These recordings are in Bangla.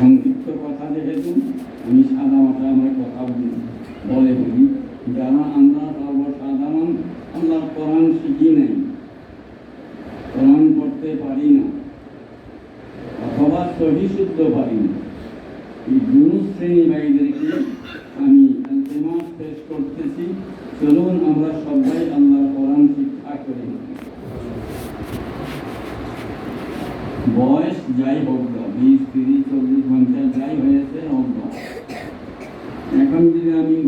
সংক্ষিপ্ত কথা যেহেতু আমি সাদা মাথা আমার কথা বলি, বলে বলি, যারা আমরা সর্বসাধারণ আমরা কোরআন শিখি নাই, কোরআন করতে পারি না, অথবা সহি শুদ্ধ পারি না, এই দুই শ্রেণি ভাইদেরকে আমি আলতেমাস পেশ করতেছি। চলুন আমরা সবাই আল্লাহ কোরআন শিক্ষা করি। বয়স যাই হোক বিশ তিরিশ চল্লিশ ঘণ্টা যাই হয়েছে না এখন যদি আমি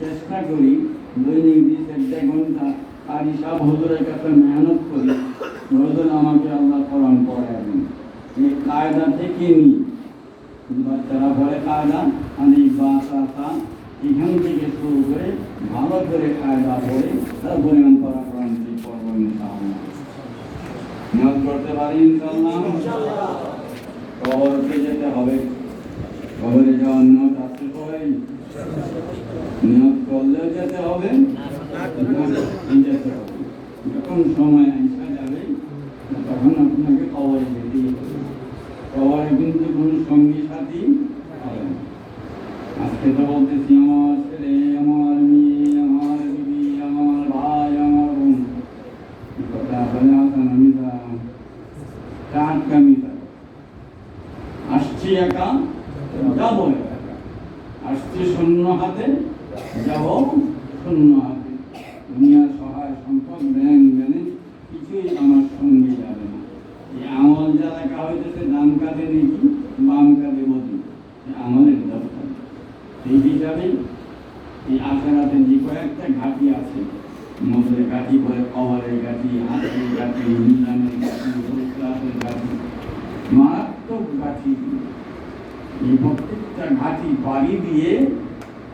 চেষ্টা করি দৈনিক বিশ একটা ঘণ্টা আর হিসাব হজুরের কাছে মেহনত করি হজুর আমাকে আল্লাহ কোরআন পড়াবেন এই কায়দা থেকে নিই বাচ্চারা পড়ে কায়দা আমি বাসা এখান থেকে শুরু করে ভালো করে কায়দা পড়ে তারপরে আমি পড়া কোরআন পড়ব ইনশাআল্লাহ করতে পারি ইনশাআল্লাহ কবরতে যেতে হবে। কবরে যাওয়ার নিয়ত আসতে হবে নিয়ত করলেও যেতে হবে যেতে যখন সময় আসা যাবে, তখন আপনাকে কবরে যেতেই হবে। কবরে কিন্তু কোনো সঙ্গী সাথী একা যাব আসছি শূন্য হাতে যাব শূন্য হাতে। দুনিয়ার সহায় সম্পদ ব্যাংক ব্যালেন্স কিছুই আমার সঙ্গে যাবে না। এই আমল যা লেখা হইতেছে ডান কাঁধে নেকি বাম কাঁধে বদি এই আমলের দরকার। এই হিসাবে এই আখেরাতে যে কয়েকটা ঘাটি আছে মধ্যে ঘাটি পরে কবরের ঘাটি, হাতের ঘাটি মিলানের ঘাটি ঘাটি ঘাটি এই প্রত্যেকটা ঘাটি পাড়ি দিয়ে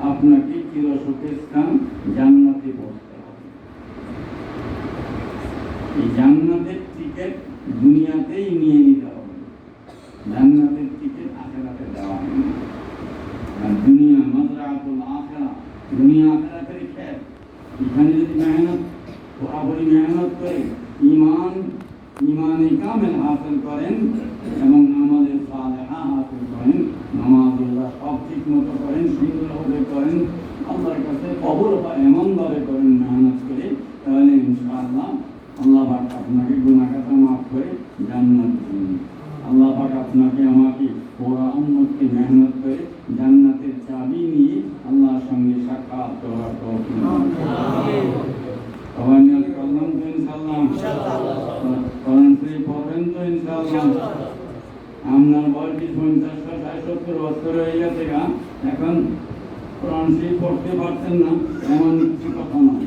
আপনাকে চিরসুখের স্থান জান্নাতে পৌঁছতে হবে এই জান্নাতের টিকিট দুনিয়াতেই নিয়ে নিতে হবে জান্নাতের টিকিট আখেরাতে দেওয়া হয় না আর দুনিয়া মজরাতুল আখেরা দুনিয়া আখেরাতের খেত এখানে যদি মেহনত বরাবরই মেহনত করে ইমান ইমানে কামেল হাসিল করেন এবং আমাদের সালেহা হাসিল করেন। নামাজুল্লাহ সব ঠিক মতো করেন, সুন্দরভাবে করেন। আল্লাহর কাছে কবর বা এমনভাবে করেন মেহনত করে। তাহলে ইনশাআল্লাহ আল্লাহ পাক আপনাকে গুণাখাতা মাফ করে জান্নাত দিন আল্লাহ পাক আপনাকে আমাকে ওরা উম্মতকে মেহনত করে জান্নাতের চাবি নিয়ে আল্লাহর সঙ্গে সাক্ষাৎ করার তৌফিক দান করুন। সবাই নিয়ত করলাম তো ইনশাআল্লাহ কোরআন শরীফ পড়বেন আপনার বয়স পঞ্চাশ ষাট সত্তর বছর হয়ে গেছে এখন কোরআন শরীফ পড়তে পারছেন না এমন কিছু কথা নয়।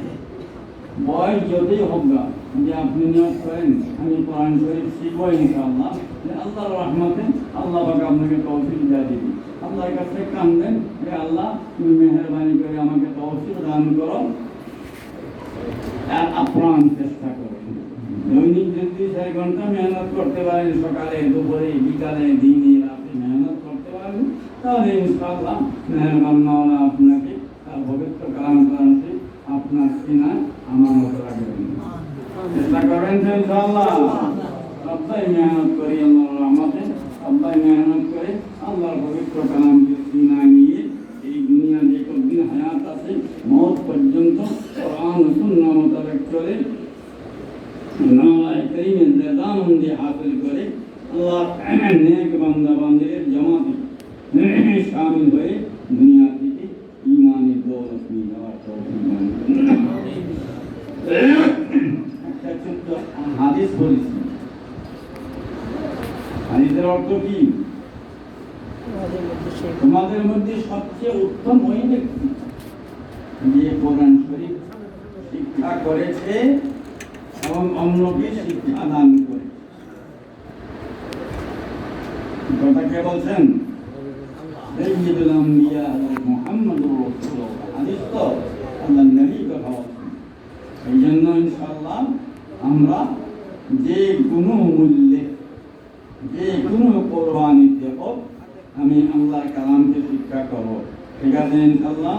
বয়স যতই হোক না যে আপনি নিয়োগ করেন, আমি কোরআন শরীফ শিখব ইনশাআল্লাহ। যে আল্লাহর রহমতে আল্লাহ পাক আপনাকে তৌফিক দিয়ে দিবি আল্লাহর কাছে কানবেন যে আল্লাহ, তুমি মেহরবানি করে আমাকে তৌফিক দান করো। আর আপ্রাণ চেষ্টা করুন দৈনিক যদি ঘণ্টা মেহনত করতে পারেন। সকালে, দুপুরে, বিকালে, দিনে রাতে মেহনত করতে পারেন। তাহলে ইনশাআল্লাহ মেহরবান মাওলা আপনাকে তার পবিত্র কালাম শরীফ আপনার সিনা আমার রাখবেন। চেষ্টা ইনশাআল্লাহ। সবাই মেহনত করি আল্লাহর রহমতে সবাই মেহনত করে আল্লাহর পবিত্র কালামকে সিনা নিয়ে এই দুনিয়া যে কদিন হায়াত আছে মত পর্যন্ত কোরআন সুন্নাহ মোতাবেক চলে নামায় করিমের রেজামন্দি হাসিল করে আল্লাহ নেক বান্দা বান্দিদের জামাতে শামিল হয়ে দুনিয়া থেকে ইমানের দৌলত নিয়ে যাওয়ার। একটা ছোট্ট হাদিস বলেছি। হাদিসের অর্থ কি? তোমাদের মধ্যে সবচেয়ে উত্তম ওই ব্যক্তি যে কোরআন শরীফ শিক্ষা করেছে এবং অন্যকে শিক্ষা দান করে কথা কে বলছেন সাইয়্যিদুল আম্বিয়া মুহাম্মদুর রাসূলুল্লাহ হাদিস তো আল্লাহ নবী কথা এই জন্য ইনশাআল্লাহ আমরা যে কোনো মূল্যে যে কোনো কোরবানিতে হোক আমি আল্লাহর কালামকে শিক্ষা করব। ঠিক আছে ইনশাআল্লাহ?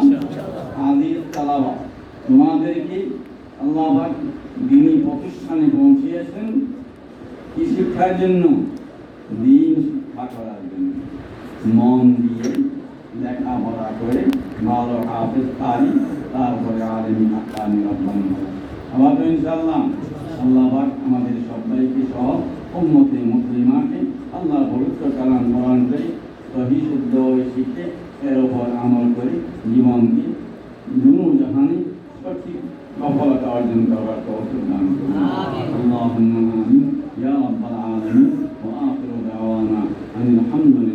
হাদিস তালাওয়া তোমাদেরকে আল্লাহ দিনী প্রতিষ্ঠানে পৌঁছিয়েছেন কি শিক্ষার জন্য? দিন লেখা করার জন্য মন দিয়ে লেখাপড়া করে ভালো হাফেজ তারি তারপরে আলিম আকানি রব্বানি আবার ইনশাল্লাহ আল্লাহ পাক আমাদের সবাইকে সহ উম্মতে মুসলিমাকে আল্লাহ পবিত্র কালাম বরণ করে সহি শুদ্ধ হয়ে শিখে এর ওপর আমল করে জীবনকে দুনো জাহানে সঠিক সফলতা অর্জন করবার তৌফিক দান করুন আল্লাহুম্মা আমিন ইয়া রাব্বাল الحمد لله